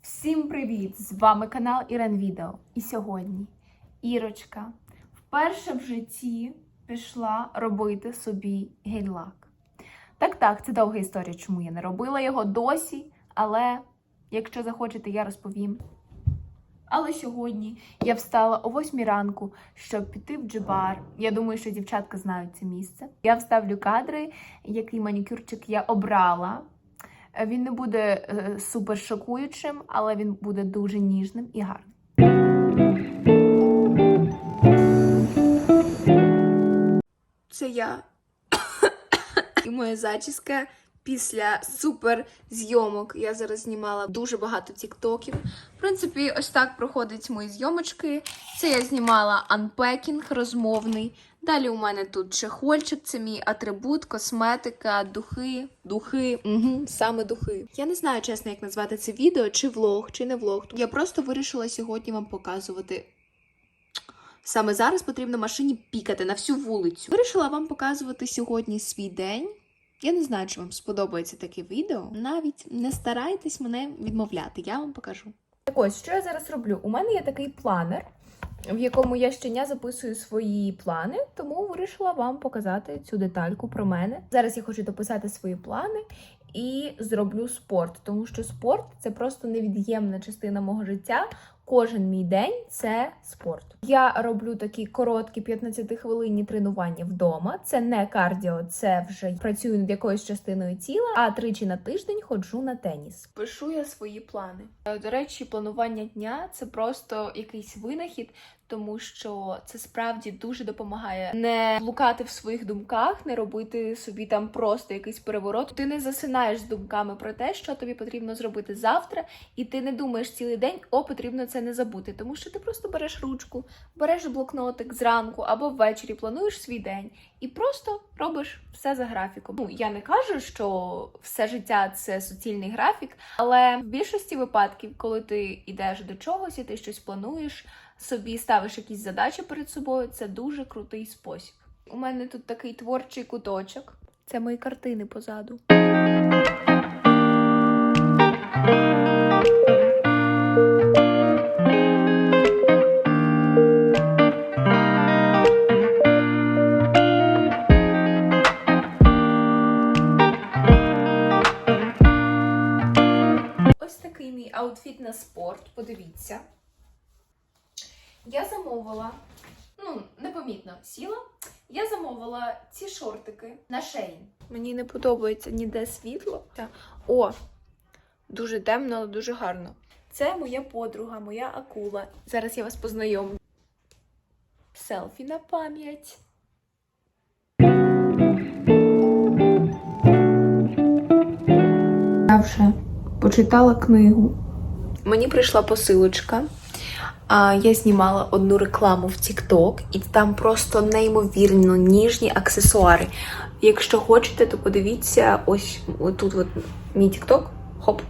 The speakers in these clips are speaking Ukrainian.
Всім привіт! З вами канал Ірен Відео. І сьогодні Ірочка вперше в житті пішла робити собі гель-лак. Так, так, це довга історія, чому я не робила його досі, але якщо захочете, я розповім. Але сьогодні я встала о 8 ранку, щоб піти в джибар. Я думаю, що дівчатка знають це місце. Я вставлю кадри, який манікюрчик я обрала. Е, Він не буде е, супер шокуючим, але він буде дуже ніжним і гарним. Це я. І моя зачіска після супер зйомок. Я зараз знімала дуже багато тіктоків. В принципі, ось так проходять мої зйомочки. Це я знімала анпекінг розмовний. Далі у мене тут чехольчик, це мій атрибут, косметика, духи, духи, угу, саме духи. Я не знаю, чесно, як назвати це відео, чи влог, чи не влог. Я просто вирішила сьогодні вам показувати Саме зараз потрібно машині пікати на всю вулицю. Вирішила вам показувати сьогодні свій день. Я не знаю, чи вам сподобається таке відео. Навіть не старайтесь мене відмовляти, я вам покажу. Так ось, що я зараз роблю? У мене є такий планер, в якому я щодня записую свої плани, тому вирішила вам показати цю детальку про мене. Зараз я хочу дописати свої плани і зроблю спорт, тому що спорт це просто невід'ємна частина мого життя. Кожен мій день це спорт. Я роблю такі короткі 15 хвилинні тренування вдома. Це не кардіо, це вже працюю над якоюсь частиною тіла, а тричі на тиждень ходжу на теніс. Пишу я свої плани. Е, До речі, планування дня це просто якийсь винахід, тому що це справді дуже допомагає не блукати в своїх думках, не робити собі там просто якийсь переворот. Ти не засинаєш з думками про те, що тобі потрібно зробити завтра, і ти не думаєш цілий день, о, потрібно це не забути, тому що ти просто береш ручку, береш блокнотик зранку або ввечері, плануєш свій день і просто робиш все за графіком. Ну я не кажу, що все життя це суцільний графік, але в більшості випадків, коли ти йдеш до чогось і ти щось плануєш, собі ставиш якісь задачі перед собою, це дуже крутий спосіб. У мене тут такий творчий куточок. Це мої картини позаду. Ось такий мій аутфіт на спорт. Подивіться. Я замовила, ну, непомітно сіла. Я замовила ці шортики на шеї. Мені не подобається ніде світло. О, дуже темно, але дуже гарно. Це моя подруга, моя акула. Зараз я вас познайомлю. Селфі на пам'ять. Я вже почитала книгу. Мені прийшла посилочка. Я знімала одну рекламу в TikTok, і там просто неймовірно ніжні аксесуари. Якщо хочете, то подивіться ось тут от мій TikTok, хоп.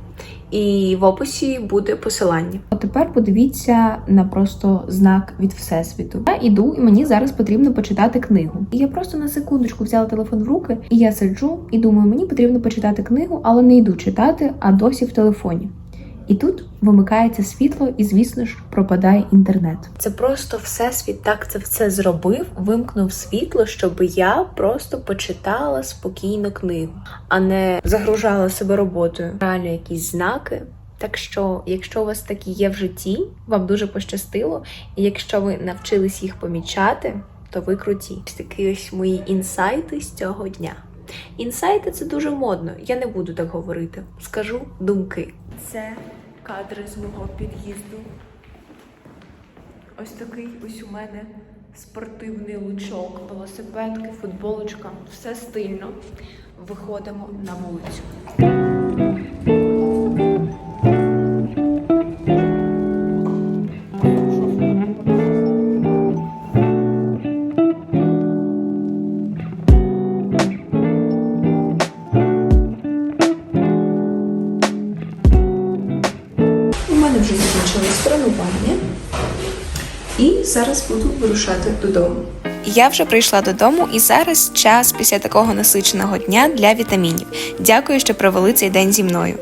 І в описі буде посилання. А тепер подивіться на просто знак від Всесвіту. Я іду, і мені зараз потрібно почитати книгу. І я просто на секундочку взяла телефон в руки, і я сиджу і думаю, мені потрібно почитати книгу, але не йду читати, а досі в телефоні. І тут вимикається світло, і, звісно ж, пропадає інтернет. Це просто всесвіт так це все зробив, вимкнув світло, щоб я просто почитала спокійно книгу, а не загружала себе роботою. Реально якісь знаки. Так що, якщо у вас такі є в житті, вам дуже пощастило, і якщо ви навчились їх помічати, то ви круті. Такі ось мої інсайти з цього дня. Інсайти це дуже модно. Я не буду так говорити. Скажу думки. Це кадри з мого під'їзду. Ось такий ось у мене спортивний лучок, велосипедки, футболочка, все стильно. Виходимо на вулицю. І зараз буду вирушати додому. Я вже прийшла додому, і зараз час після такого насиченого дня для вітамінів. Дякую, що провели цей день зі мною.